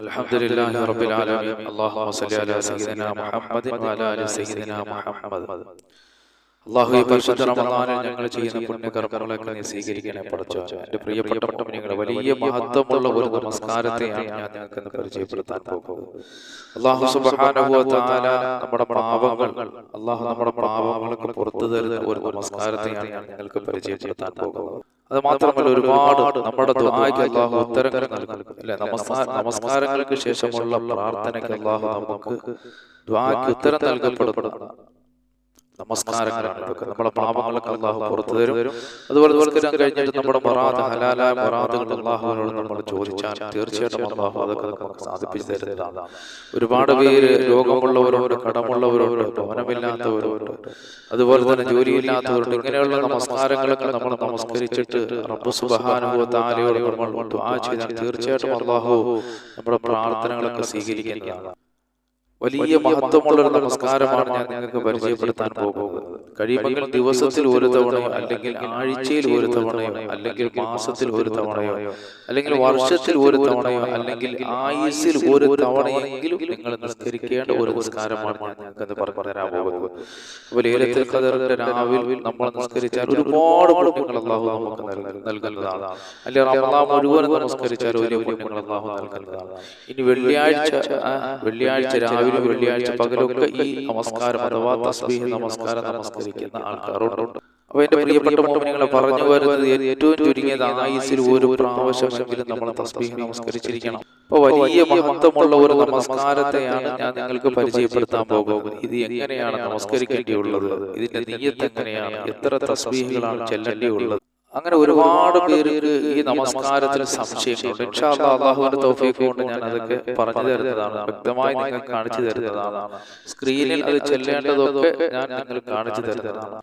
الحمد لله رب العالمين اللهم صل على سيدنا محمد وعلى ال سيدنا محمد അള്ളാഹു ഈ പരിശുദ്ധ റമദാനിൽ ഞങ്ങൾ ചെയ്യുന്ന പുണ്യകർമ്മങ്ങളൊക്കെ നീ സ്വീകരിക്കണേ പഠിച്ചോ എന്റെ പ്രിയപ്പെട്ട മുന്നിങ്ങൾ വലിയ മഹത്വമുള്ള ഒരു നമസ്കാരത്തെയാണ് ഞാൻ നിങ്ങൾക്ക് ഇന്ന് പരിചയപ്പെടുത്താൻ പോകുന്നത് അള്ളാഹു സുബ്ഹാനഹു വ തആല നമ്മുടെ പാപങ്ങൾ അള്ളാഹു നമ്മുടെ പാപങ്ങൾക്ക് പുറത്തു തരുന്ന ഒരു നമസ്കാരത്തെയാണ് ഞാൻ നിങ്ങൾക്ക് പരിചയപ്പെടുത്താൻ പോകുന്നത് അത് മാത്രമല്ല ഒരുപാട് നമ്മുടെ അള്ളാഹു ഉത്തരങ്ങൾ നൽകും. അല്ലെ? നമസ്കാരങ്ങൾക്ക് ശേഷമുള്ള പ്രാർത്ഥനയ്ക്ക് അള്ളാഹു നമുക്ക് ഉത്തരം നൽകപ്പെടുന്നതാണ്. നമസ്കാരങ്ങളാണ്. നമ്മുടെ പാപങ്ങളൊക്കെ അള്ളാഹു പുറത്തു തരും. അതുപോലെ നിസ്കരിക്കാൻ കഴിഞ്ഞിട്ട് നമ്മുടെ മറാദ് ഹലാലായ മറാദുകൾ അള്ളാഹുവിനോട് നമ്മൾ ചോദിച്ചാൽ തീർച്ചയായിട്ടും അള്ളാഹു അതൊക്കെ നമുക്ക് സാധിപ്പിച്ചു തരുന്നതാണ്. ഒരുപാട് പേര് രോഗമുള്ളവരോട് കടമുള്ളവരോട് ഭവനമില്ലാത്തവരോട് അതുപോലെ തന്നെ ജോലിയില്ലാത്തവരുണ്ട് ഇങ്ങനെയുള്ള നമസ്കാരങ്ങളൊക്കെ നമ്മൾ നമസ്കരിച്ചിട്ട് റബ്ബു സുബഹാനുഭവ താലയോട് നമ്മൾ ചെയ്താൽ തീർച്ചയായിട്ടും അള്ളാഹു നമ്മുടെ പ്രാർത്ഥനകളൊക്കെ സ്വീകരിക്കുന്നതാണ് വലിയ മഹത്വമുള്ള ഒരു നമസ്കാരമാണ് ഞാൻ നിങ്ങൾക്ക് പരിചയപ്പെടുത്താൻ പോകുന്നത്. കഴിയുമെങ്കിൽ ദിവസത്തിൽ ഒരു തവണയോ അല്ലെങ്കിൽ ആഴ്ചയിൽ ഒരു തവണയോ അല്ലെങ്കിൽ മാസത്തിൽ ഒരു തവണയോ അല്ലെങ്കിൽ വർഷത്തിൽ ഒരു തവണയോ അല്ലെങ്കിൽ ആയുസിൽ ഒരു തവണയെങ്കിലും നിങ്ങൾ നിസ്കരിക്കേണ്ട ഒരു നമസ്കാരമാണ് ഞാൻ നിങ്ങൾക്ക് പറഞ്ഞു തരാൻ പോകുന്നത്. അപ്പോൾ ലേലത്തിൽ കതറിന്റെ രാവിലെ നമ്മൾ നിസ്കരിച്ചാൽ ഒരുപാട് പുണ്യങ്ങൾ അള്ളാഹു നമുക്ക് നൽക- നൽകുന്നതാണ്. അല്ലെങ്കിൽ റമദാൻ മുഴുവൻ നമസ്കരിച്ചാൽ വലിയ പുണ്യങ്ങൾ അള്ളാഹു നൽകുന്നതാണ്. ഇനി വെള്ളിയാഴ്ച വെള്ളിയാഴ്ച രാവിലെ വെള്ളിയാഴ്ച പകലൊക്കെ ഈ നമസ്കാരം അഥവാ തസ്ബീഹ് നമസ്കാരം നമസ്കരിക്കുന്ന ആൾക്കാരുണ്ട് അപ്പൊ എന്റെ പ്രിയപ്പെട്ട മോമിനികളെ പറഞ്ഞു വരുന്നത് ഏറ്റവും ചുരുങ്ങിയത് ആയുസിൽ ഒരു പ്രാവശ്യമെങ്കിലും നമ്മൾ തസ്ബീഹ് നമസ്കരിച്ചിരിക്കണം. അപ്പൊ വലിയ മഹത്വമുള്ള ഒരു നമസ്കാരത്തെയാണ് ഞാൻ നിങ്ങൾക്ക് പരിചയപ്പെടുത്താൻ പോകുന്നത്. ഇത് എങ്ങനെയാണ് നമസ്കരിക്കേണ്ടിയുള്ളത്? ഇതിന്റെ നീയത്ത് എങ്ങനെയാണ് എത്ര തസ്ബീഹുകളാണ് ചെല്ലേണ്ടിയുള്ളത്? അങ്ങനെ ഒരുപാട് പേർക്ക് ഈ നമസ്കാരത്തിൽ സംശയമുണ്ട്. ഇൻഷാ അല്ലാഹ് അള്ളാഹുവിന്റെ തൗഫീഖ് കൊണ്ട് ഞാൻ അതൊക്കെ പറഞ്ഞു തരുന്നതാണ്. വ്യക്തമായി നിങ്ങൾ കാണിച്ചു തരുന്നതാണ്. സ്ക്രീനിൽ അത് ചെല്ലേണ്ടതൊക്കെ ഞാൻ നിങ്ങൾ കാണിച്ചു തരുന്നതാണ്.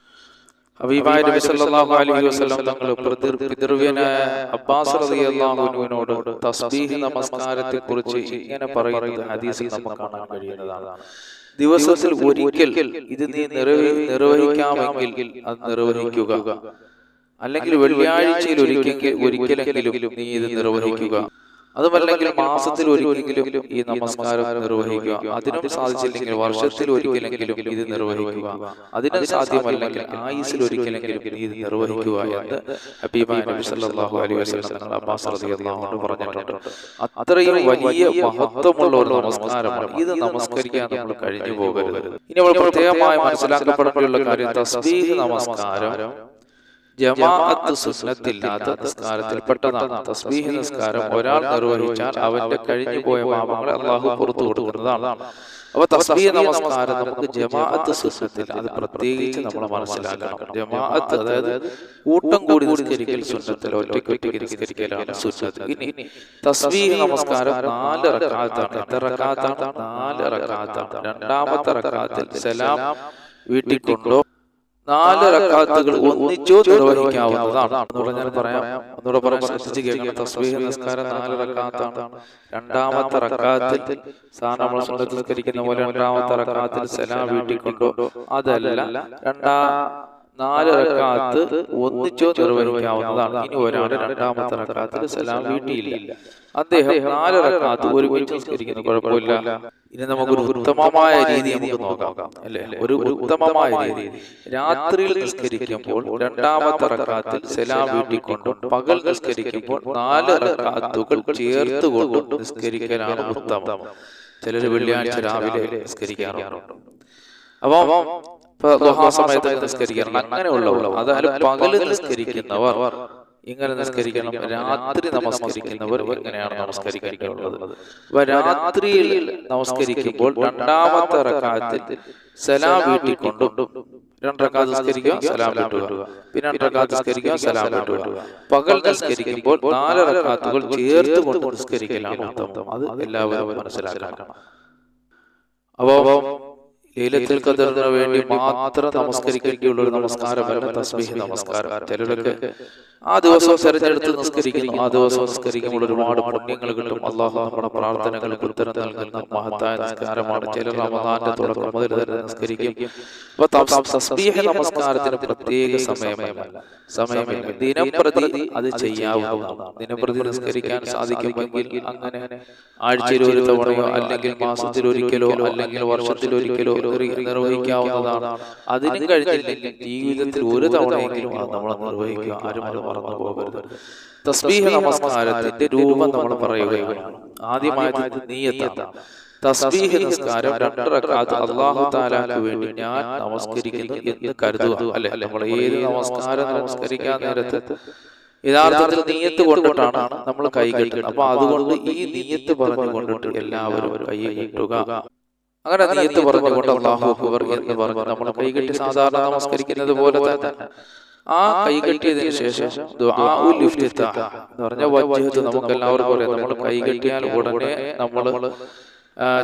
ഹബീബായ നബി സല്ലല്ലാഹു അലൈഹി വസല്ലം തങ്ങൾ പിതൃ- പിതൃവ്യനായ അബ്ബാസ് റളിയല്ലാഹു അൻഹുവിനോട് തസ്ബീഹ് നമസ്കാരത്തെ കുറിച്ച് ഇങ്ങനെ പറയുന്നത് ഹദീസിൽ നമുക്ക് കാണാൻ കഴിയുന്നതാണ്. ദിവസത്തിൽ ഒരിക്കൽ ഇത് നീ നിർവഹിക്കാമെങ്കിൽ അത് നിർവഹിക്കുക. അല്ലെങ്കിൽ വെള്ളിയാഴ്ചയിൽ ഒരിക്കൽ ഒരിക്കലെങ്കിലും നീ ഇത് നിർവഹിക്കുക. അതുമല്ലെങ്കിൽ മാസത്തിൽ ഒരിക്കലെങ്കിലും ഈ നമസ്കാരം നിർവഹിക്കുക. അതിനും സാധിച്ചില്ലെങ്കിൽ വർഷത്തിൽ ഒരിക്കലെങ്കിലും ഇത് നിർവഹിക്കുക. അതിനും സാധ്യമല്ലെങ്കിൽ ആയുസിൽ ഒരിക്കലെങ്കിലും ഇത് നിർവഹിക്കുക എന്ന് ഹബീബാഹു വസല്ലം തങ്ങൾ അബ്ബാസ് റളിയല്ലാഹു പറഞ്ഞിട്ടുണ്ട്. അത്രയും വലിയ മഹത്വമുള്ള ഒരു നമസ്കാരമാണ്. ഇത് നമസ്കരിക്കാൻ നമ്മൾ കഴിഞ്ഞു പോകരുത്. ഇനി നമ്മൾ പ്രത്യേകമായി മനസ്സിലാക്കപ്പെടേണ്ട കാര്യം തസ്ബീഹ് നമസ്കാരം. ജമാഅത്ത് സുന്നത്തില്ലാത്ത നിസ്കാരത്തിൽപ്പെട്ടതാണ് തസ്ബീഹ് നിസ്കാരം ഒരാൾ നിർവഹിച്ചാൽ അവന്റെ കഴിഞ്ഞുപോയ പാപങ്ങളെ അള്ളാഹു പുറത്തു കൊടുക്കുന്നതാണ് അപ്പൊ തസ്ബീഹ് നമസ്കാരം നമുക്ക് ജമാഅത്ത് സുന്നത്തിൽ അത് പ്രത്യേകിച്ച് നമ്മൾ മനസ്സിലാക്കണം. ജമാഅത്ത് അതായത് കൂട്ടം കൂടി നിസ്കരിക്കൽ സുന്നത്തിൽ ഒറ്റയ്ക്ക് ഒറ്റയ്ക്ക് നിസ്കരിക്കലാണ് സുന്നത്ത്. ഇനി തസ്ബീഹ് നമസ്കാരം നാല് റക്കാത്താണ്. എത്ര റക്കാത്താണ്? നാല് റക്കാത്താണ്. രണ്ടാമത്തെ റക്കാത്തിൽ സലാം വീട്ടിൽ കൊണ്ടോ നാല് റക്കാത്തുകൾ ഒന്നിച്ചോ നിർവഹിക്കാവുന്നതാണ്. ഒന്നുകൂടെ പറഞ്ഞാൽ പറയാം. ഒന്നുകൂടെ പറയാൻ ശ്രദ്ധിച്ച് കേൾക്കണം തസ്ബീഹ് നിസ്കാരം നാല് റക്കാത്താണ്. രണ്ടാമത്തെ റക്കാത്തിൽ സാധാരണ നമ്മൾ സുന്നത്ത് നിസ്കരിക്കുന്ന പോലെ രണ്ടാമത്തെ റക്കാത്തിൽ സലാം വീട്ടിൽ കൊണ്ടോ അതല്ല രണ്ടാ നാല് റക്കാത്ത് ഒന്നിച്ചോ നിർവഹിക്കാവുന്നതാണ്. ഇനി ഒരാൾ രണ്ടാമത്തെ റക്കാത്തിൽ സലാം വീട്ടിയില്ല. അദ്ദേഹം നാല് റക്കാത്ത് ഒരുമിച്ച് നിസ്കരിക്കുന്നു കുഴപ്പമില്ല ഇനി നമുക്കൊരു ഉത്തമമായ രീതി നമുക്ക് നോക്കാം. അല്ലെ? ഒരു ഉത്തമമായ രീതി രാത്രിയിൽ നിസ്കരിക്കുമ്പോൾ രണ്ടാമത്തെ റക്കാത്തിൽ സലാം വീട്ടിക്കൊണ്ടും പകൽ നിസ്കരിക്കുമ്പോൾ നാല് റക്കാത്തുകൾ ചേർത്ത് കൊണ്ടും നിസ്കരിക്കലാണ് ഉത്തമം. ചിലർ വെള്ളിയാഴ്ച രാവിലെ നിസ്കരിക്കാറുണ്ട്. അപ്പൊ ഇപ്പൊ സമയത്ത് നിസ്കരിക്കണം. അങ്ങനെയുള്ളവർ. അതായത് പകൽ നിസ്കരിക്കുന്നവർ. ഇങ്ങനെ നിസ്കരിക്കണം. രാത്രി നമസ്കരിക്കുന്നവർ ഇങ്ങനെയാണ് നമസ്കരിക്കേണ്ടത്. രാത്രിയിൽ നമസ്കരിക്കുമ്പോൾ രണ്ടാമത്തെ റക്കാത്തിൽ സലാം വീട്ടിൽ കൊണ്ടും രണ്ടരക്കാത്ത് നിസ്കരിക്കുക സലാം വീട്ടുക. പിന്നെ രണ്ടരക്കാത്ത് നിസ്കരിക്കുക സലാം വീട്ടുക. പകൽ നിസ്കരിക്കുമ്പോൾ നാല് റക്കാത്തുകൾ ചേർത്ത് കൊണ്ട് നിസ്കരിക്കലാണ് അത് എല്ലാവരും മനസ്സിലാക്കണം. അപ്പോ ലൈലത്തുൽ ഖദറിന് വേണ്ടി മാത്രം നമസ്കരിക്കുകയുള്ള ഒരു നമസ്കാരമല്ല തസ്ബീഹ് നമസ്കാരം. ചിലരൊക്കെ ആ ദിവസം തെരഞ്ഞെടുത്ത് നമസ്കരിക്കുന്നു ആ ദിവസം നിസ്കരിക്കുമ്പോൾ ഒരുപാട് പുണ്യങ്ങൾ കിട്ടും. അള്ളാഹു നമ്മുടെ പ്രാർത്ഥനകൾക്ക് ഉത്തരം നൽകുന്ന മഹത്തായ നിസ്കാരമാണ് ചിലർ റമദാന്റെ തുടക്കം മുതൽ തന്നെ നിസ്കരിക്കും. അപ്പൊ തസ്ബീഹ് നമസ്കാരത്തിന് പ്രത്യേക സമയമല്ല. സമയമില്ല. ദിനപ്രതി അത് ചെയ്യാവുന്നതാണ്. ദിനപ്രതി നമസ്കരിക്കാൻ നിസ്കരിക്കാൻ സാധിക്കുമെങ്കിൽ അങ്ങനെ ആഴ്ചയിൽ ഒരു തവണയോ അല്ലെങ്കിൽ മാസത്തിൽ ഒരിക്കലോ അല്ലെങ്കിൽ വർഷത്തിൽ ഒരിക്കലോ നിർവഹിക്കാവുന്നതാണ് അതിനും കഴിഞ്ഞില്ലെങ്കിൽ ജീവിതത്തിൽ ഒരു തവണയെങ്കിലും അത് നമ്മൾ നിർവഹിക്കുക. ആരും അത് മറന്നു പോകരുത്. തസ്ബീഹ് നമസ്കാരത്തിന്റെ രൂപം നമ്മൾ പറയുകയാണ്. ആദ്യമായത് നീയത്താണ് തസ്ബീഹ് നമസ്കാരം രണ്ട് അള്ളാഹു തആലാക്ക് വേണ്ടി ഞാൻ നമസ്കരിക്കുന്നു എന്ന് കരുതുക. അല്ലെ? നമ്മൾ ഏത് നമസ്കാരം നമസ്കരിക്കാൻ നേരത്ത് യഥാർത്ഥത്തിൽ നീയത്ത് കൊണ്ടിട്ടാണ് നമ്മൾ കൈ കെട്ടുന്നത്. അപ്പൊ അതുകൊണ്ട് ഈ നീയത്ത് പറഞ്ഞു കൊണ്ടിട്ട് എല്ലാവരും കൈ കെട്ടുക. അങ്ങനെ നീയത്ത് പറഞ്ഞുകൊണ്ട് അള്ളാഹു അക്ബർ എന്ന് പറഞ്ഞു നമ്മൾ കൈകെട്ടി സാധാരണ നമസ്കരിക്കുന്നത് പോലെ തന്നെ. ആ കൈകെട്ടിയതിനു ശേഷം എന്ന് പറഞ്ഞ വജ്ജഹത്ത് നമുക്ക് എല്ലാവർക്കും അറിയാം. നമ്മൾ കൈകെട്ടിയാൽ ഉടനെ നമ്മൾ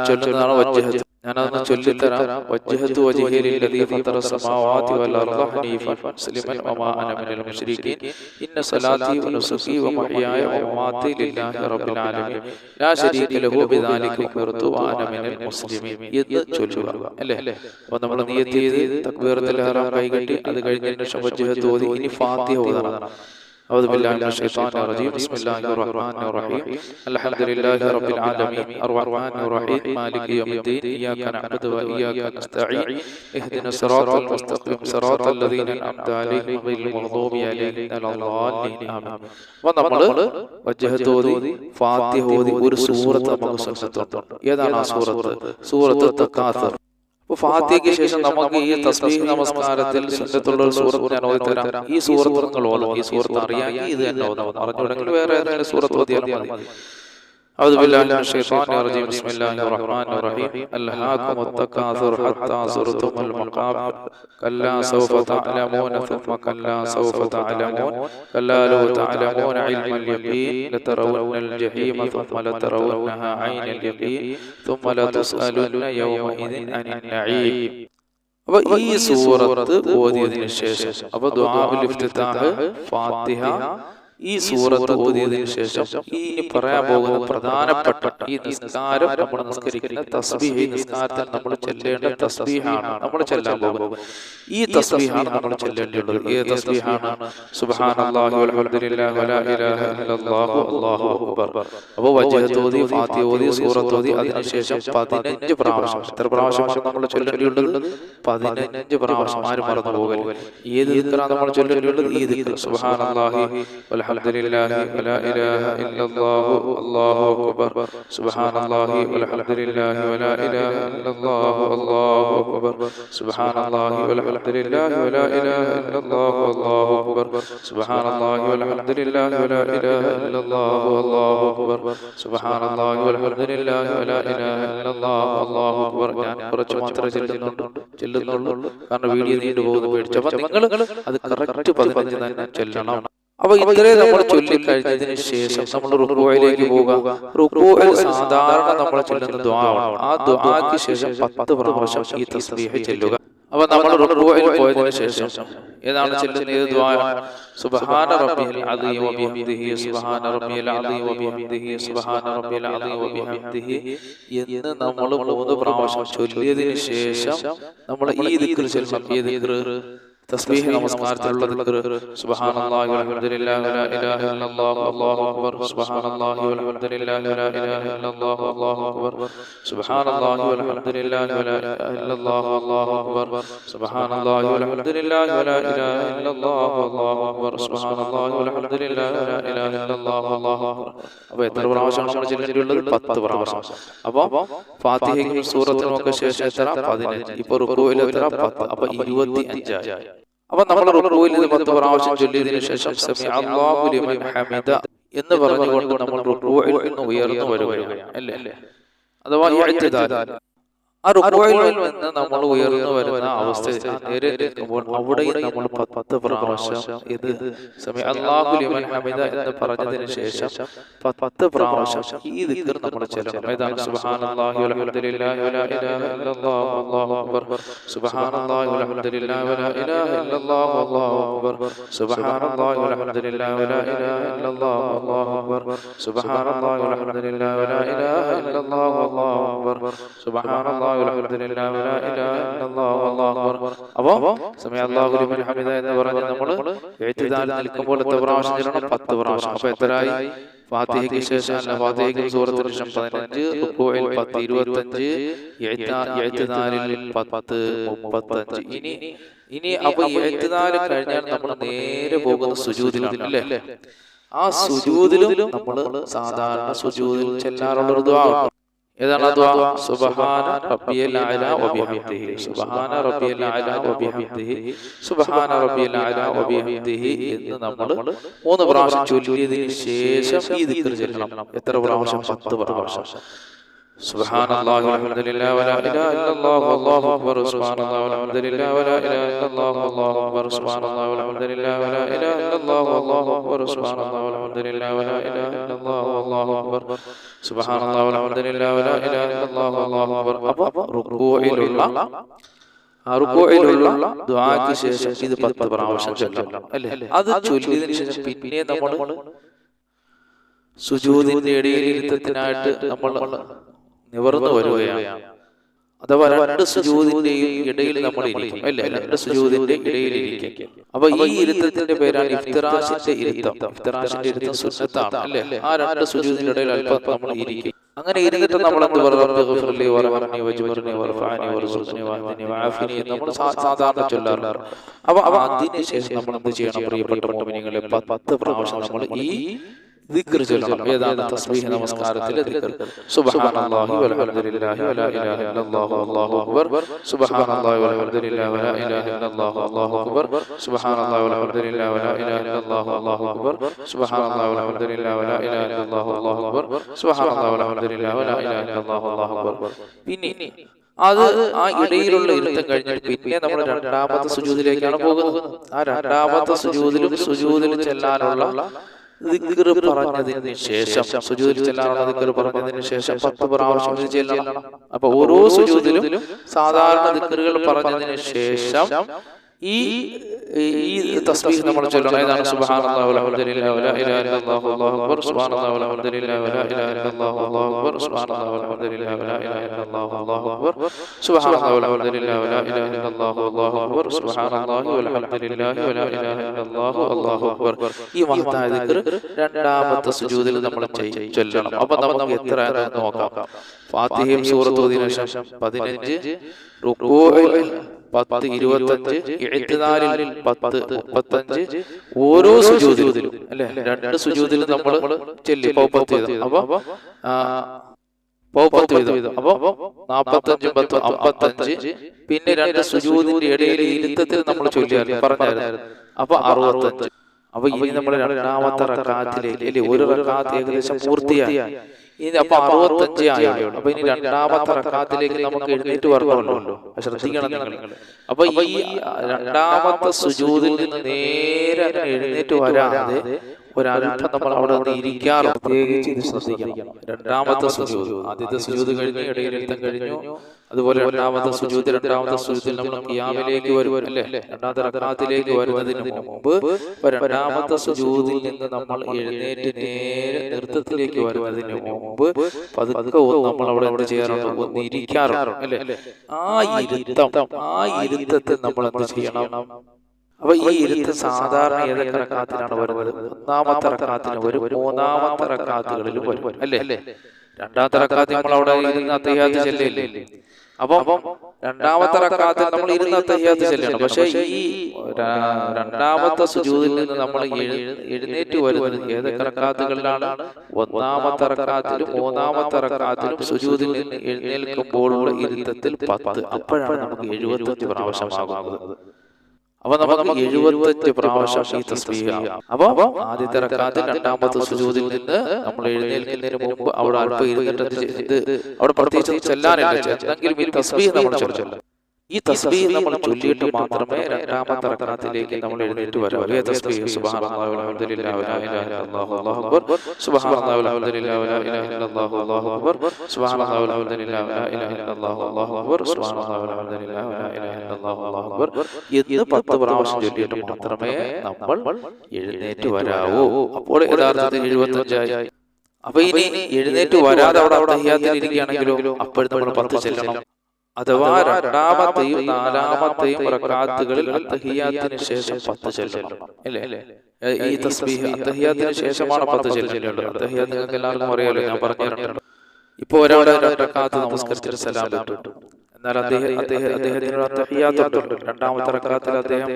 ചൊല്ലുന്നതാണ് വജ്ജഹത്ത് ഞാനതൊന്ന് ചൊല്ലിത്തരാം. വജ്ജഹത്തു വജ്ഹിലില്ലദീ ഫത്തറ സമാവാതി വൽ അർള ഹനീഫൻ മുസ്ലിമൻ വമാ അന മിനൽ മുശ്രികീൻ ഇന്ന സലാത്തി വനുസുകി വമഹ്യായ വമമാതി ലില്ലാഹി റബ്ബിൽ ആലമീൻ. ലാ ശരീക ലഹു ബിദാലിക ഉമിർതു വഅന മിനൽ മുസ്ലിമീൻ. എന്ന് ചൊല്ലുക. അല്ലേ? അപ്പോൾ നമ്മൾ നിയത്ത് ചെയ്ത് തക്ബീറത്തുൽ ഇഹ്റാം കൈകെട്ടി അത് കഴിഞ്ഞതിന് ശേഷം വജ്ജഹത്തു ഓതി ഇനി ഫാത്തിഹ ഓതണം. أعوذ بالله من الشيطان الرجيم بسم الله الرحمن الرحيم الحمد لله رب العالمين الرحمن الرحيم مالك يوم الدين إياك نعبد وإياك نستعين اهدنا الصراط المستقيم صراط الذين أنعمت عليهم غير المغضوب عليهم ولا الضالين آمين നമ്മൾ വജ്ജഹത്ത് ഓതി ഫാത്തിഹ ഓതി ഒരു സൂറത്ത് നമുക്ക് സുന്നത്തുണ്ട് ഏതാണ് ആ സൂറത്ത് സൂറത്ത് തക്കാത്തർ അപ്പൊ ഫാത്തിയയ്ക്ക് ശേഷം നമുക്ക് ഈ തസ്ബീഹ് നമസ്കാരത്തിൽ സുന്നത്തുള്ള സൂറത്ത് ഞാൻ ഓതി തരാം. ഈ സൂറത്ത് നിങ്ങൾ ഈ സൂറത്ത് അറിയാമെങ്കിൽ ഇത് തന്നെ ഓതാം. അറിഞ്ഞുണ്ടെങ്കിൽ വേറെ ഏതെങ്കിലും സൂറത്ത് ഓതിയാലും മതി. أعوذ بالله من الشيطان الرجيم بسم الله الرحمن الرحيم ألهاكم التكاثر حتى زرتم المقابر كلا سوف تعلمون ثم كلا سوف تعلمون كلا لو تعلمون علم اليقين لترون الجحيم ثم لترونها عين اليقين ثم لتسألن يومئذ عن النعيم അപ്പൊ ഈ സൂറത്ത് ഓതിയതിനു ശേഷം അപ്പൊ ദുആഉൽ ഇഫ്തിതാഹ് ഫാത്തിഹ ഈ സൂറത്ത് ഓതിയതിനു ശേഷം ഈ പറയാൻ പോകുന്ന പ്രധാനപ്പെട്ട ഈ നിസ്കാരം നമ്മൾ നിസ്കരിക്കുന്ന തസ്ബീഹ് നിസ്കാരത്തിൽ നമ്മൾ ചെല്ലേണ്ട തസ്ബീഹാണ് നമ്മൾ ചെല്ലാൻ പോകുന്നത്. ഈ തസ്ബീഹാണ് നമ്മൾ ചെല്ലേണ്ടത് ഈ തസ്ബീഹാണ്? സുബ്ഹാനല്ലാഹി വൽഹംദുലില്ലാഹി വലാ ഇലാഹ ഇല്ലല്ലാഹു അല്ലാഹു അക്ബർ. അപ്പോൾ വജ്ഹത്ത് ഓതി ഫാത്തിഹ ഓതി സൂറത്ത് ഓതി അതിനുശേഷം 15 പ്രാവശ്യം എത്ര പ്രാവശ്യം നമ്മൾ ചൊല്ലേണ്ടത് 15 പ്രാവശ്യം ആരും മറന്നു പോകരുത് ഏത് ദിക്റാണ് നമ്മൾ ചൊല്ലേണ്ടത് ഈ ദിക്ർ സുബ്ഹാനല്ലാഹി والحمد لله ولا إله إلا الله الله أكبر سبحان الله والحمد لله ولا إله إلا الله الله أكبر سبحان الله والحمد لله ولا إله إلا الله الله أكبر سبحان الله والحمد لله ولا إله إلا الله الله أكبر سبحان الله والحمد لله ولا إله إلا الله الله أكبر ഞാൻ കുറച്ച് മാത്രമേ ചെല്ലുന്നുള്ളൂ ചെല്ലുന്നുള്ളൂ കാരണം വീഡിയോ നീണ്ടു പോകുന്നു പേടിച്ചപ്പോൾ നിങ്ങൾ അത് കറക്റ്റ് പതിനഞ്ച് തന്നെ ചെല്ലണം അപ്പൊ ഇത്രേ നമ്മൾ ചൊല്ലിക്കഴിഞ്ഞതിന് ശേഷം നമ്മൾ റുക്കോയിലേക്ക് പോവുക. റുക്കോയിൽ സാധാരണ നമ്മൾ ചൊല്ലുന്ന ദ്വാണ് ആ ദ്വാക്ക് ശേഷം പത്ത് പ്രാവശ്യം ഈ തസ്ബീഹ് ചെല്ലുക. അപ്പൊ നമ്മൾ റുക്കോയിൽ പോയതിനു ശേഷം ഏതാണ് ചെല്ലുന്ന ഏത് ദ്വായാണ് സുബ്ഹാന റബ്ബിയൽ അദീം വബിഹംദിഹി സുബ്ഹാന റബ്ബിയൽ അദീം വബിഹംദിഹി സുബ്ഹാന റബ്ബിയൽ അദീം വബിഹംദിഹി എന്ന് നമ്മൾ മൂന്ന് പ്രാവശ്യം ചൊല്ലിയതിനു ശേഷം നമ്മൾ ഈ ദിക്ർ ചൊല്ലണം ഈ ദിക്ർ തസ്ബീഹ് നമസ്കാരത്തിലുള്ള സുബ്ഹാനല്ലാഹി വൽഹംദുലില്ലാഹി ലാ ഇലാഹ ഇല്ലല്ലാഹു അല്ലാഹു അക്ബർ. സുബ്ഹാനല്ലാഹി വൽഹംദുലില്ലാഹി ലാ ഇലാഹ ഇല്ലല്ലാഹു അല്ലാഹു അക്ബർ. സുബ്ഹാനല്ലാഹി വൽഹംദുലില്ലാഹി ലാ ഇലാഹ ഇല്ലല്ലാഹു അല്ലാഹു അക്ബർ. സുബ്ഹാനല്ലാഹി വൽഹംദുലില്ലാഹി ലാ ഇലാഹ ഇല്ലല്ലാഹു അല്ലാഹു അക്ബർ. സുബ്ഹാനല്ലാഹി വൽഹംദുലില്ലാഹി ലാ ഇലാഹ ഇല്ലല്ലാഹു അല്ലാഹു അക്ബർ. അപ്പോൾ എത്ര പ്രാവശ്യം നമ്മൾ ചെല്ലിയിട്ടുള്ളത് 10 പ്രാവശ്യം. അപ്പോൾ ഫാത്തിഹയും സൂറത്തും ഒക്കെ ശേഷം എത്ര? 15 ഇപ്പോൾ റുക്കൂയിൽ എത്ര? 10 അപ്പോൾ 25 ആയി അപ്പൊ നമ്മൾ റുക്കുവിൽ ഇത് പത്ത് പ്രാവശ്യം ചൊല്ലിയതിനു ശേഷം ഹമിദ എന്ന് പറഞ്ഞുകൊണ്ട് നമ്മൾ റുക്കുവിൽ നിന്ന് ഉയർന്നു വരികയാണ്. അല്ലേ? അഥവാ ആ റുക്കോയിൽ നിന്ന് നമ്മൾ ഉയർന്നു വരുന്ന അവസ്ഥ നേരെ നിൽക്കുമ്പോൾ അവിടെയും നമ്മൾ പത്ത് പ്രാവശ്യം ഇത് അള്ളാഹു ഹമിദ എന്ന് പറഞ്ഞതിന് ശേഷം പത്ത് പ്രാവശ്യം ഈ ദിക്കർ നമ്മൾ ചെല്ലണം. ഏതാണ്? സുബ്ഹാനല്ലാഹി വലാ ഇലാഹ ഇല്ലല്ലാഹു അല്ലാഹു അക്ബർ. സുബ്ഹാനല്ലാഹി വൽഹംദുലില്ലാഹി വലാ ഇലാഹ ഇല്ലല്ലാഹു അല്ലാഹു അക്ബർ. സുബ്ഹാനല്ലാഹി വൽഹംദുലില്ലാഹി വലാ ഇലാഹ ഇല്ലല്ലാഹു അല്ലാഹു അക്ബർ. സുബ്ഹാനല്ലാഹി വൽഹംദുലില്ലാഹി വലാ ഇലാഹ ഇല്ലല്ലാഹു അല്ലാഹു അക്ബർ. സുബ്ഹാനല്ലാഹി അപ്പോ സമയ അള്ളാഹു ലിമൻ ഹമിദ എന്ന് പറഞ്ഞ് നമ്മൾ എഴുത്തിദാൽ നിൽക്കുമ്പോൾ എത്ര പ്രാവശ്യം ചെല്ലണം പത്ത് പ്രാവശ്യം. അപ്പൊ എത്രയായി ഫാത്തിഹയ്ക്ക് ശേഷം അല്ല ഫാത്തിഹയ്ക്ക് സൂറത്തിന് ശേഷം പതിനഞ്ച് റുക്കോയിൽ പത്ത് ഇരുപത്തഞ്ച് എഴുത്തിദാലിൽ പത്ത് മുപ്പത്തഞ്ച്. ഇനി ഇനി അപ്പൊ എഴുത്തിദാൽ കഴിഞ്ഞാൽ നമ്മൾ നേരെ പോകുന്ന സുജൂദിലാണ് അല്ലേ? ആ സുജൂദിലും നമ്മൾ സാധാരണ സുജൂദിൽ ചെല്ലാറുള്ള ഒരു ദ്വാ ഏതാണ് ദുആ സുബ്ഹാന റബ്ബിയൽ അഅല വബിഹംദിഹി. സുബ്ഹാന റബ്ബിയൽ അഅല വബിഹംദിഹി. സുബ്ഹാന റബ്ബിയൽ അഅല വബിഹംദിഹി. എന്ന് നമ്മൾ മൂന്ന് പ്രാവശ്യം ചൊല്ലിയതിനു ശേഷം ഈ ദിക്ർ ചൊല്ലണം. എത്ര പ്രാവശ്യം? പത്ത് പ്രാവശ്യം. سبحان الله والحمد لله ولا اله الا الله والله اكبر سبحان الله والحمد لله ولا اله الا الله والله اكبر سبحان الله والحمد لله ولا اله الا الله والله اكبر سبحان الله والحمد لله ولا اله الا الله والله اكبر سبحان الله والحمد لله ولا اله الا الله والله اكبر അപ്പൊ റുക്കൂഇലുള്ള ആ റുക്കൂഇലുള്ള ദുആക്ക് ശേഷം ഇത് പത്ത് പ്രാവശ്യം ചൊല്ലണം അല്ലേ അത് ചൊല്ലിയതിനു ശേഷം പിന്നെ നമ്മൾ സുജൂദിന്റെ ഇടയിൽ ഇരുത്തത്തിനായിട്ട് നമ്മൾ നിവർന്നു വരികയാണ് അഥവാ രണ്ട് സുജൂതിന്റെയും ഇടയിൽ നമ്മൾ ഇരിക്കും അല്ലേ രണ്ട് സുജൂതിന്റെ ഇടയിൽ ഇരിക്കും അപ്പൊ ഈ ഇരുത്തത്തിന്റെ പേരാണ് ഇഫ്തിറാഷിന്റെ ഇരുത്തം ഇഫ്തിറാഷിന്റെ ഇരുത്തം സുന്നത്താണ് അല്ലേ ആ രണ്ട് സുജൂതിന്റെ ഇടയിൽ അല്പം നമ്മൾ ഇരിക്കും അങ്ങനെ ഇരുന്നിട്ട് നമ്മൾ എന്ത് നമ്മൾ സാധാരണ ചൊല്ലാറുണ്ട് അപ്പൊ അതിനുശേഷം നമ്മൾ എന്ത് ചെയ്യണം പ്രിയപ്പെട്ട മോമിനികളെ പത്ത് പ്രാവശ്യം നമ്മൾ ഈ ദിക്ർ ചൊല്ലണം ഏതാണ് തസ്ബീഹ് നമസ്കാരത്തിലെ ദിക്ർ? സുബ്ഹാനല്ലാഹി വൽഹംദുലില്ലാഹി വലാ ഇലാഹ ഇല്ലല്ലാഹു അല്ലാഹു അക്ബർ. സുബ്ഹാനല്ലാഹി വൽഹംദുലില്ലാഹി വലാ ഇലാഹ ഇല്ലല്ലാഹു അല്ലാഹു അക്ബർ. സുബ്ഹാനല്ലാഹി വൽഹംദുലില്ലാഹി വലാ ഇലാഹ ഇല്ലല്ലാഹു അല്ലാഹു അക്ബർ. സുബ്ഹാനല്ലാഹി വൽഹംദുലില്ലാഹി വലാ ഇലാഹ ഇല്ലല്ലാഹു അല്ലാഹു അക്ബർ. സുബ്ഹാനല്ലാഹി വൽഹംദുലില്ലാഹി വലാ ഇലാഹ ഇല്ലല്ലാഹു അല്ലാഹു അക്ബർ. പിന്നെ അത് ആ ഇടയിലുള്ള ഇരുത്തം കഴിഞ്ഞിട്ട് പിന്നെ നമ്മൾ രണ്ടാമത്തെ സുജൂതിലേക്കാണ് പോകുന്നത്. ആ രണ്ടാമത്തെ സുജൂതിലും സുജൂതിലും ചെല്ലാനുള്ള പറഞ്ഞതിന് ശേഷം പറഞ്ഞതിന് ശേഷം പത്ത് പ്രാവശ്യം ചെല്ലണം. അപ്പൊ ഓരോ സുജൂതിലും സാധാരണ ദിക്കറുകൾ പറഞ്ഞതിന് ശേഷം ഈ ഈ തസ്ബീഹ് നമ്മൾ ചൊല്ലണം ഏതാണ് സുബ്ഹാനല്ലാഹു വൽഹംദുലില്ലാഹി വലാ ഇലാഹ ഇല്ലല്ലാഹു അല്ലാഹു അക്ബർ സുബ്ഹാനല്ലാഹു വൽഹംദുലില്ലാഹി വലാ ഇലാഹ ഇല്ലല്ലാഹു അല്ലാഹു അക്ബർ സുബ്ഹാനല്ലാഹു വൽഹംദുലില്ലാഹി വലാ ഇലാഹ ഇല്ലല്ലാഹു അല്ലാഹു അക്ബർ സുബ്ഹാനല്ലാഹി വൽഹംദുലില്ലാഹി വലാ ഇലാഹ ഇല്ലല്ലാഹു അല്ലാഹു അക്ബർ സുബ്ഹാനല്ലാഹി വൽഹംദുലില്ലാഹി വലാ ഇലാഹ ഇല്ലല്ലാഹു അല്ലാഹു അക്ബർ ഈ മഹത്തായ ദിക്ർ രണ്ടാമത്തെ സുജൂദിൽ നമ്മൾ ചൊല്ലണം അപ്പോൾ നമുക്ക് എത്ര നോക്കാം ഫാത്തിഹയും സൂറത്തും ശേഷം പതിനഞ്ച് റുക്കൂഇൽ പത്ത് ഇരുപത്തഞ്ച് എഴുപത്തിനാലിൽ പത്ത് മുപ്പത്തഞ്ച് ഓരോ സുജൂതിലും അല്ലെ? രണ്ട് സുജൂതിലും നമ്മൾ ചെല്ലി പൗപ്പത്ത് അപ്പൊ പൗപ്പത്ത് വീതം അപ്പൊ നാപ്പത്തഞ്ച് പത്ത് അമ്പത്തഞ്ച് പിന്നെ രണ്ട് സുജൂതിന്റെ ഇടയിൽ ഇരുത്തത്തിൽ നമ്മൾ ചൊല്ലിയാൽ പറഞ്ഞായിരുന്നു. അപ്പൊ അറുപത്തഞ്ച്. അപ്പൊ ഇനി നമ്മൾ രണ്ടാമത്തെ റക്കാത്തിലേക്ക് അല്ലെ? ഒരു റക്കാത്ത് ഏകദേശം പൂർത്തിയായി. ഇനി അപ്പൊ അറുപത്തഞ്ച് ആയോ അപ്പൊ ഇനി രണ്ടാമത്തെ റക്കാത്തിലേക്ക് നമുക്ക് എഴുന്നേറ്റ് വരണമല്ലോ ശ്രദ്ധിക്കണം നിങ്ങൾ. അപ്പൊ ഈ രണ്ടാമത്തെ സുജൂതിൽ നിന്ന് നേരെ എഴുന്നേറ്റ് വരാതെ നമ്മൾ അവിടെ നിന്ന് ഇരിക്കാറ് പ്രത്യേകിച്ച് ഇത് ശ്രദ്ധിക്കണം. രണ്ടാമത്തെ സുജൂത്. ആദ്യത്തെ സുജൂത് കഴിഞ്ഞ് ഇടയിലെത്താൻ കഴിഞ്ഞു. അതുപോലെ രണ്ടാമത്തെ സുജൂത് രണ്ടാമത്തെ സുജൂതിൽ നമ്മൾ കിയാമിലേക്ക് വരും അല്ലേ? രണ്ടാമത്തെ റക്കാത്തിലേക്ക് വരുന്നതിന് മുമ്പ് രണ്ടാമത്തെ സുജൂതിൽ നിന്ന് നമ്മൾ എഴുന്നേറ്റ് നേരെ നൃത്തത്തിലേക്ക് വരുന്നതിന് മുമ്പ് പതുക്കെ നമ്മൾ അവിടെ എന്ത് ചെയ്യാറുണ്ട് ഒന്ന് ഇരിക്കാറുണ്ട് അല്ലേ? ആ ഇരുത്തം ആ ഇരുത്തത്തിൽ നമ്മൾ എന്ത് ചെയ്യണം? അപ്പൊ ഈ ഇരുത്ത് സാധാരണ ഏതൊക്കെ റക്കാത്തിലാണ് വരുന്നത്? ഒന്നാമത്തെ റക്കാത്തിന് വരും മൂന്നാമത്തെ റക്കാത്തുകളിലും വരും. അല്ലേ? രണ്ടാമത്തെ റക്കാത്ത് നമ്മൾ അവിടെ ഇരുന്ന് അത്തയ്യാത്ത് ചെല്ലില്ലേ അപ്പൊ രണ്ടാമത്തെ റക്കാത്തിൽ നമ്മൾ ഇരുന്ന് അത്തയ്യാത്ത് ചെല്ലണം പക്ഷെ ഈ രണ്ടാമത്തെ സുജൂതിൽ നിന്ന് നമ്മൾ എഴുന്നേറ്റ് വരുന്നത് ഏതൊക്കെ റക്കാത്തുകളിലാണ് ഒന്നാമത്തെ റക്കാത്തിലും മൂന്നാമത്തെ റക്കാത്തിലും സുജൂതിൽ നിന്ന് എഴുന്നേൽക്കുമ്പോഴുള്ള ഇരുത്തത്തിൽ പത്ത്. അപ്പോഴാണ് നമുക്ക് എഴുപത്തഞ്ച് പ്രാവശ്യമാകുന്നത് അപ്പൊ നമുക്ക് എഴുപത്തെട്ട് പ്രാവശ്യം ഈ തസ്ബീഹ് അപ്പൊ ആദ്യത്തെ റക്കാത്തിൽ രണ്ടാമത്തെ സുജൂദിൽ നിന്ന് നമ്മൾ എഴുന്നേൽക്കുന്നതിന് മുമ്പ് അവിടെ അല്പം ഇരുന്നിട്ട് അവിടെ പ്രത്യേകിച്ച് ചെല്ലാനില്ല എന്തെങ്കിലും ഈ തസ്ബീഹ് നമ്മൾ ചൊല്ലും ഈ തസ്ബീഹ് നമ്മൾ ചൊല്ലിയിട്ട് മാത്രമേ രണ്ടാമത്തെ റക്അത്തിലേക്ക് നമ്മൾ എഴുന്നേറ്റ് വരാവൂ ഈ തസ്ബീഹ് സുബ്ഹാനല്ലാഹി വൽഹംദുലില്ലാഹി വലാ ഇലാഹ ഇല്ലല്ലാഹു അല്ലാഹു അക്ബർ സുബ്ഹാനല്ലാഹി വൽഹംദുലില്ലാഹി വലാ ഇലാഹ ഇല്ലല്ലാഹു അല്ലാഹു അക്ബർ സുബ്ഹാനല്ലാഹി വൽഹംദുലില്ലാഹി വലാ ഇലാഹ ഇല്ലല്ലാഹു അല്ലാഹു അക്ബർ സുബ്ഹാനല്ലാഹി വൽഹംദുലില്ലാഹി വലാ ഇലാഹ ഇല്ലല്ലാഹു അല്ലാഹു അക്ബർ എന്ന് പത്ത് പ്രാവശ്യം ചൊല്ലിയിട്ട് മാത്രമേ നമ്മൾ എഴുന്നേറ്റ് വരാവൂ അപ്പോൾ യഥാർത്ഥത്തിൽ എഴുപത്തഞ്ചായി അപ്പൊ ഇനി എഴുന്നേറ്റ് വരാതെ അവിടെ അവിടെ ഇരിക്കുകയാണെങ്കിലോ അപ്പോഴത്തെ നമ്മൾ പത്ത് ചെല്ലണം അഥവാ രണ്ടാമത്തെയും നാലാമത്തെയും റക്കാത്തുകളിൽ അത്തഹിയാത്തിന് ശേഷം പത്ത് ചെല്ലണം. അല്ലേ? ഈ തസ്ബീഹ് അത്തഹിയാത്തിന് ശേഷമാണ് പത്ത് ചെല്ലേണ്ടത്. അത്തഹിയാത്ത് നിങ്ങൾക്ക് എല്ലാവർക്കും അറിയാലോ ഞാൻ പറഞ്ഞു തരുന്നുണ്ട് ഇപ്പൊ ഒരാളെ റക്കാത്ത് നമസ്കരിച്ചിട്ട് സലാം വിട്ടു എന്നാൽ അദ്ദേഹം അദ്ദേഹം അദ്ദേഹത്തിന് അത്തഹിയാത്തുണ്ട് രണ്ടാമത്തെ റക്കാത്തിൽ അദ്ദേഹം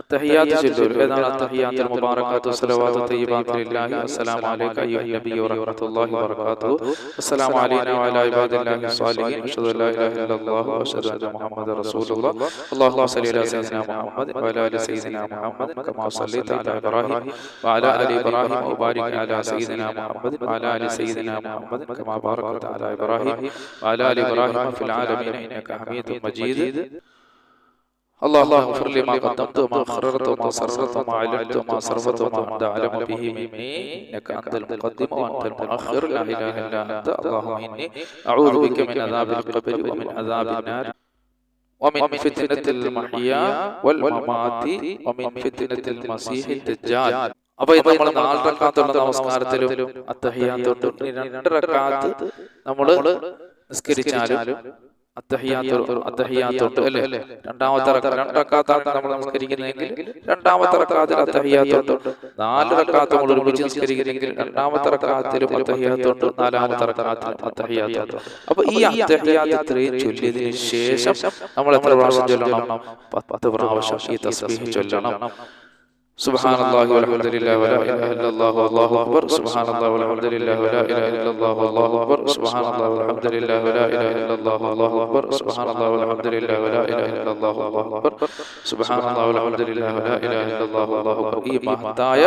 التحيات جل إذا التحيات المباركات والصلوات الطيبات لله. السلام عليك أيها النبي ورحمة الله وبركاته. السلام علينا وعلى عباد الله الصالحين. أشهد أن لا إله إلا الله وأشهد أن محمد رسول الله. اللهم صل على سيدنا محمد وعلى آل سيدنا محمد كما صليت على إبراهيم وعلى آل إبراهيم وبارك على سيدنا محمد وعلى آل سيدنا محمد كما باركت على إبراهيم وعلى آل إبراهيم في العالمين. إنك حميد مجيد. اللهم اغفر لي ما قدمت وما أخررت وما سررت وما علمت وما سرفت وما أنت أعلم به مني إنك أنت المقدم وأنت المؤخر لا إله إلا أنت اللهم إني أعوذ بك من عذاب القبر ومن عذاب النار ومن فتنة المحيا والممات ومن فتنة المسيح الدجال അപ്പൊ ഇത് നമ്മൾ നാല് റക്കാത്തുള്ള നമസ്കാരത്തിലും അത്തഹിയാത്തോട്ടും രണ്ട് റക്കാത്ത് നമ്മൾ നിസ്കരിച്ചാലും അത്തഹിയാത്തോട്ട് അല്ലേ? രണ്ടാമത്തെ രണ്ടക്കാത്താണ് നമ്മൾ നമസ്കരിക്കുന്നതെങ്കിൽ രണ്ടാമത്തെ റക്കാത്തിൽ നാല് റക്കാത്ത് നമ്മൾ ഒരുമിച്ച് നമസ്കരിക്കുന്നെങ്കിൽ രണ്ടാമത്തെ റക്കാത്തിലും അത്തഹിയാത്തോട്ട് നാലാമത്തെ റക്കാത്തിലും അത്തഹിയാത്തോട്ട് അപ്പൊ ഈ അത്തഹിയാത്ത് ഇത്രയും ചൊല്ലിയതിനു ശേഷം നമ്മൾ എത്ര പ്രാവശ്യം ചൊല്ലണം? പത്ത് പ്രാവശ്യം ഈ തസ്ബീഹ് ചൊല്ലണം. سبحان الله والحمد لله ولا اله الا الله والله اكبر سبحان الله والحمد لله ولا اله الا الله والله اكبر سبحان الله والحمد لله ولا اله الا الله والله اكبر سبحان الله والحمد لله ولا اله الا الله والله اكبر سبحان الله والحمد لله ولا اله الا الله والله اكبر ഈ മഹത്തായ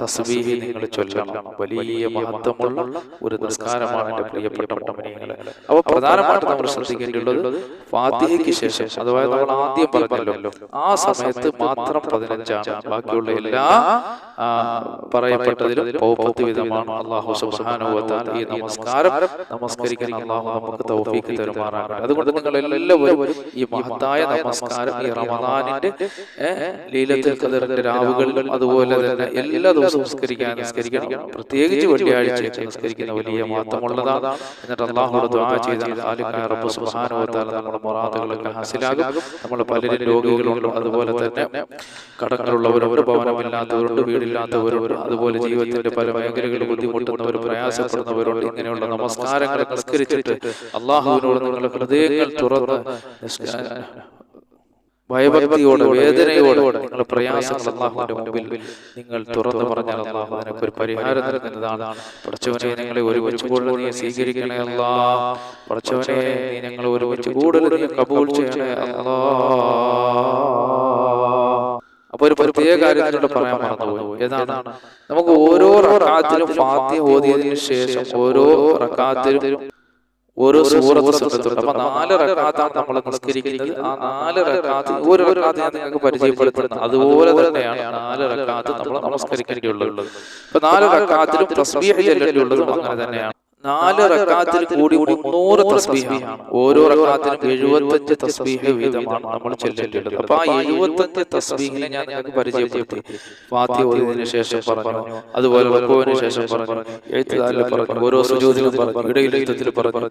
തസ്ബീഹ് നിങ്ങൾ ചൊല്ലണം വലിയ മഹത്വമുള്ള ഒരു നിസ്കാരമാണ് എൻ്റെ പ്രിയപ്പെട്ട മുഅ്മിനീങ്ങളെ അപ്പോൾ പ്രധാനമായിട്ട് നമ്മൾ ശ്രദ്ധിക്കേണ്ടതുള്ളത് ഫാത്തിഹയ്ക്ക് ശേഷം അഥവാ നമ്മൾ ആദ്യം പറഞ്ഞല്ലോ ആ സമയത്ത് മാത്രം പതിനഞ്ചാണ് ബാക്കി ബാക്കിയുള്ള എല്ലാ പറയപ്പെട്ടതിലും പൗപ്പത്തി വിധമാണ് അള്ളാഹു സുബാനുവത്താൽ ഈ നമസ്കാരം നമസ്കരിക്കാൻ അള്ളാഹു നമുക്ക് തൗഫീക്ക് തരുമാറാകട്ടെ. അതുകൊണ്ട് നിങ്ങൾ എല്ലാവരും ഈ മഹത്തായ നമസ്കാരം ഈ റമദാനിന്റെ ലീലത്തിൽ കതിറിന്റെ രാവുകളിൽ അതുപോലെ തന്നെ എല്ലാ ദിവസവും നമസ്കരിക്കാൻ നമസ്കരിക്കണം പ്രത്യേകിച്ച് വെള്ളിയാഴ്ച നമസ്കരിക്കുന്ന വലിയ മാത്രമുള്ളതാണ് എന്നിട്ട് അള്ളാഹുടെ ദ്വാ ചെയ്താൽ ഖാലിഖായ റബ്ബ് സുബ്ഹാനഹു നമ്മുടെ മൊറാദുകളൊക്കെ ഹാസിലാകും. നമ്മൾ പലരും രോഗികളുണ്ട്. അതുപോലെ തന്നെ കടങ്ങളുള്ളവരുണ്ട് ഭവനമില്ലാത്തവരുണ്ട് വീടില്ലാത്തവരുണ്ട്. അതുപോലെ ജീവിതത്തിന്റെ പല മേഖലകളിൽ ബുദ്ധിമുട്ടുന്നവർ പ്രയാസപ്പെടുന്നവരുണ്ട്. ഇങ്ങനെയുള്ള നമസ്കാരങ്ങൾ നിസ്കരിച്ചിട്ട് അള്ളാഹുവിനോട് നിങ്ങളുടെ ഹൃദയങ്ങൾ തുറന്ന് ഭയഭക്തിയോടെ വേദനയോടെ നിങ്ങൾ പ്രയാസങ്ങൾ അള്ളാഹുവിന്റെ മുമ്പിൽ നിങ്ങൾ തുറന്നു പറഞ്ഞാൽ അള്ളാഹു അതിനൊക്കെ ഒരു പരിഹാരം നൽകുന്നതാണ് പഠിച്ചവനെ നിങ്ങളെ ഒരുമിച്ച് കൂടുതൽ നീ സ്വീകരിക്കണേ അല്ലാ പഠിച്ചവനെ നീ ഞങ്ങൾ ഒരുമിച്ച് കൂടുതൽ കബൂൾ ചെയ്യണേ അല്ലാ ഒരു പ്രത്യേക കാര്യം പറയാൻ മറന്നുപോയി. ഏതാണ്? നമുക്ക് ഓരോ റക്കാത്തിലും ഫാത്തി ഓതിയതിനു ശേഷം ഓരോ റക്കാത്തിലും ഓരോ സൂറത്ത് സുഹൃത്തുണ്ട് അപ്പൊ നാല് റക്കാത്താണ് നമ്മൾ നിസ്കരിക്കുന്നത്. ആ നാല് റക്കാത്ത് ഓരോ റക്കാത്ത് ഞാൻ നിങ്ങൾക്ക് പരിചയപ്പെടുത്തുന്നത് അതുപോലെ തന്നെയാണ് നാല് റക്കാത്ത് നമ്മൾ നമസ്കരിക്കേണ്ടിയുള്ളത് ഇപ്പൊ നാല് റക്കാത്തിലും തസ്ബീഹ് ചെല്ലേണ്ടിയുള്ളതും അങ്ങനെ തന്നെയാണ്. നാല് റക്കാത്തിൽ കൂടി മുന്നൂറ് തസ്ബീഹാണ്. ഓരോ റക്കാത്തിനും എഴുപത്തഞ്ച് തസ്ബീഹ് വീതമാണ് നമ്മൾ ചെല്ലേണ്ടത് അപ്പൊ ആ എഴുപത്തഞ്ച് തസ്ബീഹിനെ ഞാൻ നിങ്ങൾക്ക് പരിചയപ്പെടുത്തി. ഫാത്തി ഓതിയതിനു ശേഷം പറഞ്ഞു. അതുപോലെ വക്കോവിന് ശേഷം പറഞ്ഞു. എഴുത്തുകാരിൽ പറഞ്ഞു. ഓരോ സുജോതിലും പറഞ്ഞു. ഇടയിലെഴുത്തത്തിൽ പറഞ്ഞു.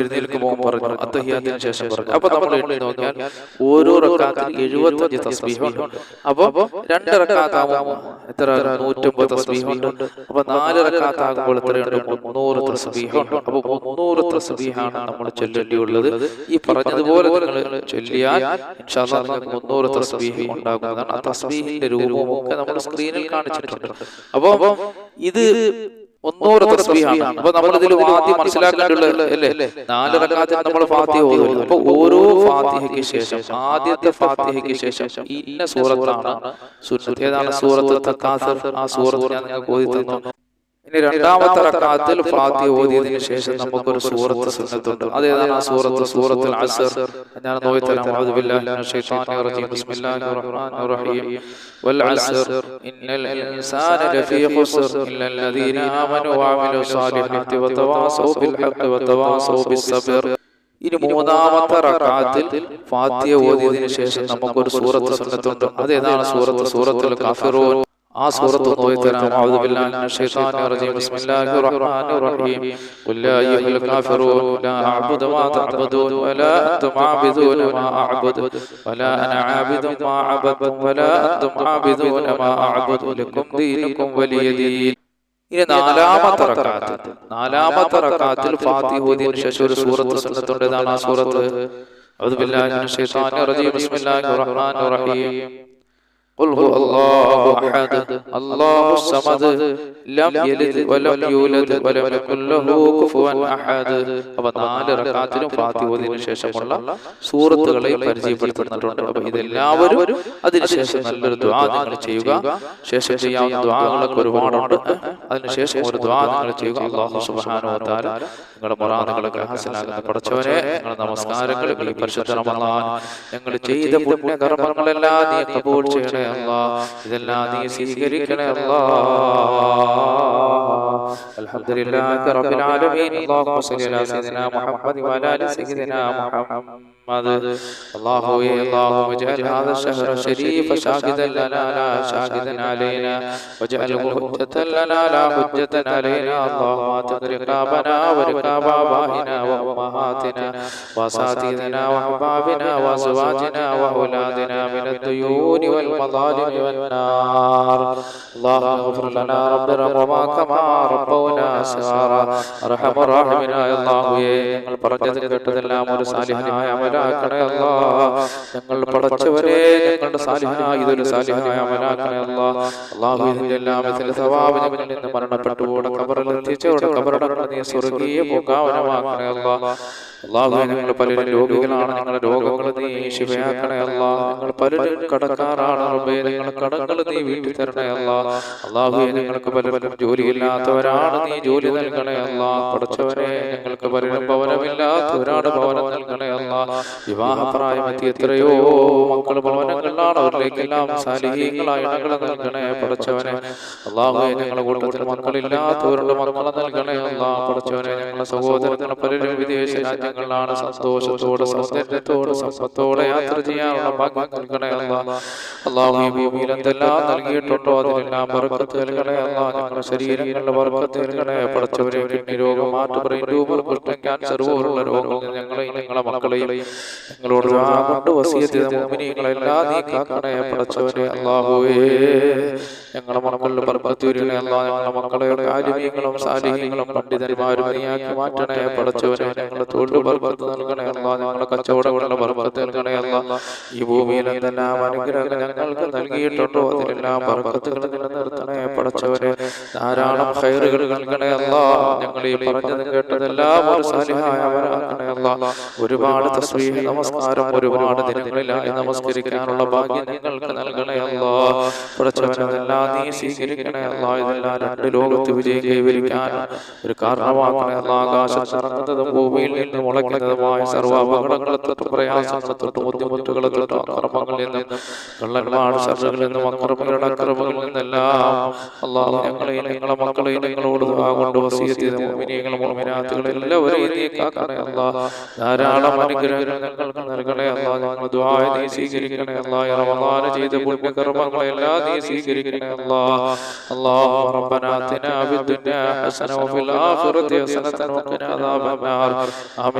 എഴുന്നേൽക്കുമ്പോൾ പറഞ്ഞു അത്തഹിയാത്തിന് ശേഷം പറഞ്ഞു. അപ്പൊ നമ്മൾ എണ്ണി നോക്കിയാൽ ഓരോ റക്കാത്തിൽ എഴുപത്തഞ്ച് തസ്ബീഹുണ്ട്. അപ്പൊ രണ്ട് റക്കാത്താകുമ്പോൾ എത്ര? നൂറ്റമ്പത് തസ്ബീഹുണ്ട്. അപ്പൊ നാല് റക്കാത്താകുമ്പോൾ എത്രയുണ്ട്? മുന്നൂറ് തസ്ബീഹുണ്ട്. അപ്പൊ മുന്നൂറ് തസ്ബീഹാണ് നമ്മൾ ചൊല്ലേണ്ടിയുള്ളത് ഈ പറഞ്ഞതുപോലെ നിങ്ങൾ ചൊല്ലിയാൽ നിങ്ങൾക്ക് മുന്നൂറ് തസ്ബീഹ് ഉണ്ടാകുന്നതാണ് ആ തസ്ബീഹിന്റെ രൂപമൊക്കെ നമ്മൾ സ്ക്രീനിൽ കാണിച്ചിട്ടുണ്ട്. അപ്പൊ ഇത് ഒന്നൂറ് തസ്ബീഹാണ്. അപ്പൊ നമ്മൾ ഇതിൽ ആദ്യം മനസ്സിലാക്കേണ്ടത് അല്ലേ? നാല് റക്കാത്തിൽ നമ്മൾ ഫാത്തിഹ ഓതുന്നു. അപ്പൊ ഓരോ ഫാത്തിഹയ്ക്ക് ശേഷം ആദ്യത്തെ ഫാത്തിഹയ്ക്ക് ശേഷം ഇന്ന സൂറത്താണ് സുന്നത്ത് ഏതാണ് സൂറത്ത് തക്കാസർ ആ സൂറത്ത് ഞാൻ നിങ്ങൾക്ക് ഓതി തന്നു. ഇനി രണ്ടാമത്തെ റക്കാത്തിൽ ഫാത്തിഹ ഓതിയതിനു ശേഷം നമുക്കൊരു സൂറത്ത് സുന്നത്തുണ്ട്. അതേതാണ് ആ സൂറത്ത്? സൂറത്തുൽ അസർ. ഞാൻ നോയി തരാം. അഊദു ബില്ലാഹി മിനശ് ശൈത്വാനിർ റജീം. ബിസ്മില്ലാഹിർ റഹ്മാനിർ റഹീം. വൽ അസർ. ഇന്നൽ ഇൻസാന ലഫീ ഖുസ്ർ. ഇല്ലൽ ലദീന ആമനു വഅമിലു സ്വാലിഹാത്തി വതവാസൗ ബിൽ ഹഖ് വതവാസൗ ബിസ്സബ്ർ. ഇനി മൂന്നാമത്തെ റക്കാത്തിൽ ഫാത്തിഹ ഓതിയതിനു ശേഷം നമുക്കൊരു സൂറത്ത് സുന്നത്തുണ്ട്. അതേതാണ് സൂറത്ത്? സൂറത്തുൽ കാഫിറൂൻ. ആ സൂറത്ത് നോക്കി തരാം. അഊദു ബില്ലാഹി മിനശ് റജീം. ബിസ്മില്ലാഹിർ റഹ്മാനിർ റഹീം. ഖുൽ യാ അയ്യുഹൽ കാഫിറൂൻ ലാ അഅബുദു മാ തഅബുദൂൻ വലാ അൻതും ആബിദൂന മാ അഅബുദു. വലാ അന ആബിദു മാ അബദ്തും വലാ അൻതും ആബിദൂന മാ അഅബുദു. ലക്കും ദീനുക്കും വലിയ ദീൻ. ഇനി നാലാമത്തെ റക്കാത്ത്. നാലാമത്തെ റക്കാത്തിൽ ഫാത്തിഹ ഓതിയതിനു ശേഷം ഒരു സൂറത്ത് സുന്നത്തുണ്ട് ഇതാണ് ആ സൂറത്ത്. അഊദു ബില്ലാഹി മിനശ് റജീം. ബിസ്മില്ലാഹിർ റഹ്മാനിർ റഹീം. قل هو الله أحد الله الصمد لم يلد ولم يولد ولم يكن له كفوا أحد അപ്പൊ നാല് റക്കാത്തിലും ഫാത്തി ഓതിയതിനു ശേഷമുള്ള സൂറത്തുകളെ പരിചയപ്പെടുത്തുന്നുണ്ട് അപ്പൊ ഇതെല്ലാവരും അതിനുശേഷം നല്ലൊരു ദ്വാ നിങ്ങൾ ചെയ്യുക ശേഷം ചെയ്യാവുന്ന ദ്വാകളൊക്കെ ഒരുപാടുണ്ട് അതിനുശേഷം ഒരു ദ്വാ നിങ്ങൾ ചെയ്യുക അള്ളാഹു സുബ്ഹാനഹു വ തആല നിങ്ങളുടെ മുറാദുകളൊക്കെ ഹാസിലാകുന്ന പടച്ചവനെ നിങ്ങളുടെ നമസ്കാരങ്ങൾ ഈ പരിശുദ്ധ റമളാൻ ഞങ്ങൾ ചെയ്ത പുണ്യകർമ്മങ്ങളെല്ലാം നീ കബൂൾ ചെയ്യണേ അല്ലാ ഇതെല്ലാം നീ സ്വീകരിക്കണേ അല്ലാ الحمد رب العالمين اللهم صل على سيدنا محمد وعلى ال سيدنا محمد الله اللهم اجعل هذا الشهر الشريف شاهدا لنا لا شاهدا علينا واجعله حجة لنا لا حجة علينا اللهم اتق رقابنا ورقاب ابائنا وامهاتنا واساتذتنا واحبابنا وازواجنا واولادنا من الديون والمظالم والنار اللهم اغفر لنا رب رحمه كما ربونا صغارا ارحم الراحمين يا الله ഞങ്ങൾ പറഞ്ഞത് കേട്ടതെല്ലാം ഒരു സാലിഹായ അമലാക്കണേ അല്ലാ ഞങ്ങൾ പടച്ചവരെ ഞങ്ങളുടെ സാലിഹായ ഇതൊരു സാലിഹായ അമലാക്കണേ അല്ലാ അല്ലാഹു ഇതിന്റെ എല്ലാം ഇതിന്റെ സവാബ് ഞങ്ങളിൽ നിന്ന് മരണപ്പെട്ടുകൂടെ കബറിൽ എത്തിച്ചോടെ. കബറടങ്ങൾ നീ സ്വർഗീയ പൂങ്കാവനമാക്കണേ അല്ലാ. അള്ളാഹു ഞങ്ങൾ പലരും രോഗികളാണ് ഞങ്ങളുടെ രോഗങ്ങൾ നീ ശിവയാക്കണേ അല്ല ഞങ്ങൾ പലരും കടക്കാറാണ് റബ്ബേ ഞങ്ങളുടെ കടങ്ങൾ നീ വീട്ടിൽ തരണേ അല്ല അള്ളാഹു. ഞങ്ങൾക്ക് പലരും ജോലിയില്ലാത്തവരാണ് നീ ജോലി നൽകണേ അല്ല പഠിച്ചവരെ ഞങ്ങൾക്ക് പലരും ഭവനമില്ലാത്തവരാണ് ഭവനം നൽകണേ അല്ല വിവാഹപ്രായമെത്തി എത്രയോ മക്കൾ ഭവനങ്ങളിലാണ് അവരിലേക്കെല്ലാം സാലിഹീങ്ങളായ ഇണകളെ നൽകണേ പഠിച്ചവനെ. അള്ളാഹു ഞങ്ങളുടെ കൂട്ടത്തിൽ മക്കളില്ലാത്തവരുടെ മക്കളെ നൽകണേ അല്ല പഠിച്ചവനെ ഞങ്ങളുടെ സഹോദരങ്ങളെ പലരും വിദേശ രാജ്യങ്ങളിലാണ് സന്തോഷത്തോടെ സൗന്ദര്യത്തോടെ സമ്പത്തോടെ യാത്ര ചെയ്യാനുള്ള ഭാഗ്യം നൽകണേ അല്ല. അള്ളാഹു ഭൂമിയിൽ എന്തെല്ലാം നൽകിയിട്ടുണ്ടോ അതിലെല്ലാം ബർക്കത്ത് നൽകണേ അല്ല. ഞങ്ങളുടെ ശരീരങ്ങളുടെ ബർക്കത്ത് നൽകണേ പഠിച്ചവരെ കിഡ്നി രോഗം മാറ്റുപറയും ട്യൂമർ കുഷ്ഠം ക്യാൻസർ പോലുള്ള രോഗങ്ങൾ ഞങ്ങളെയും ഞങ്ങളെ മക്കളെയും ഞങ്ങളോട് കൊണ്ട് വസിയത്ത് മോമിനികളെല്ലാം നീ കാക്കണേ പഠിച്ചവരെ അള്ളാഹുവേ ഞങ്ങളുടെ ബർക്കത്ത് വരണേ അല്ല ഞങ്ങളുടെ മക്കളെ കാര്യങ്ങളും സാലിഹ്യങ്ങളും പണ്ഡിതന്മാരും നീയാക്കി മാറ്റണേ. പഠിച്ചവരെ ഞങ്ങളുടെ തൊഴിൽ ബർക്കത്ത് നൽകണേ അല്ല ഞങ്ങളുടെ കച്ചവടങ്ങളുടെ ബർക്കത്ത് നൽകണേ അല്ല ഈ ഭൂമിയിൽ എന്തെല്ലാം അനുഗ്രഹങ്ങൾ ഞങ്ങൾക്ക് നൽകിയിട്ടുണ്ടോ? അതിലെല്ലാം ബർക്കത്തുകൾ നിലനിർത്തണേ പടച്ചവരെ. ധാരാളം ഹൈറുകൾ നൽകണേ അല്ല. ഞങ്ങൾ ഈ പറഞ്ഞത് കേട്ടതെല്ലാം ഒരു സാലിഹായവരാക്കണേ അല്ല. ഒരുപാട് തസ്വീഹ് നമസ്കാരം ഒരുപാട് ദിനങ്ങളിലായി നമസ്കരിക്കാനുള്ള ഭാഗ്യം ഞങ്ങൾക്ക് നൽകണേ അല്ല. പഠിച്ചവനതെല്ലാം നീ സ്വീകരിക്കണേ അല്ല. ഇതെല്ലാം രണ്ട് ലോകത്ത് വിജയം കൈവരിക്കാൻ ഒരു കാരണമാക്കണേ അല്ല. ആകാശം ഭൂമിയിൽ നിന്ന് മുളയ്ക്കുന്നതുമായ സർവ അപകടങ്ങളെ തൊട്ട് പ്രയാസങ്ങളെ തൊട്ട് ബുദ്ധിമുട്ടുകളെ തൊട്ട് അക്രമങ്ങളിൽ നിന്നും കള്ളന്മാർ ശബ്ദങ്ങളിൽ നിന്നും അക്രമങ്ങളുടെ അക്രമങ്ങളിൽ നിന്നെല്ലാം അള്ളാഹു ഞങ്ങളെയും നിങ്ങളെ മക്കളെയും നിങ്ങളോട് കൊണ്ട് എല്ലാവരെയും നീ കാക്കണേ ധാരാളം അനുഗ്രഹങ്ങൾ ഞങ്ങൾക്ക് നൽകണേ അല്ല ഞങ്ങൾ ദ്വായ നീ സ്വീകരിക്കണേ അല്ല റമദാന ചെയ്ത പുണ്യകർമ്മങ്ങളെല്ലാം നീ സ്വീകരിക്കണേ റബ്ബനാ ഹസന വഫിൽ ആഖിറതി വഖിനാ അദാബന്നാർ ആമീൻ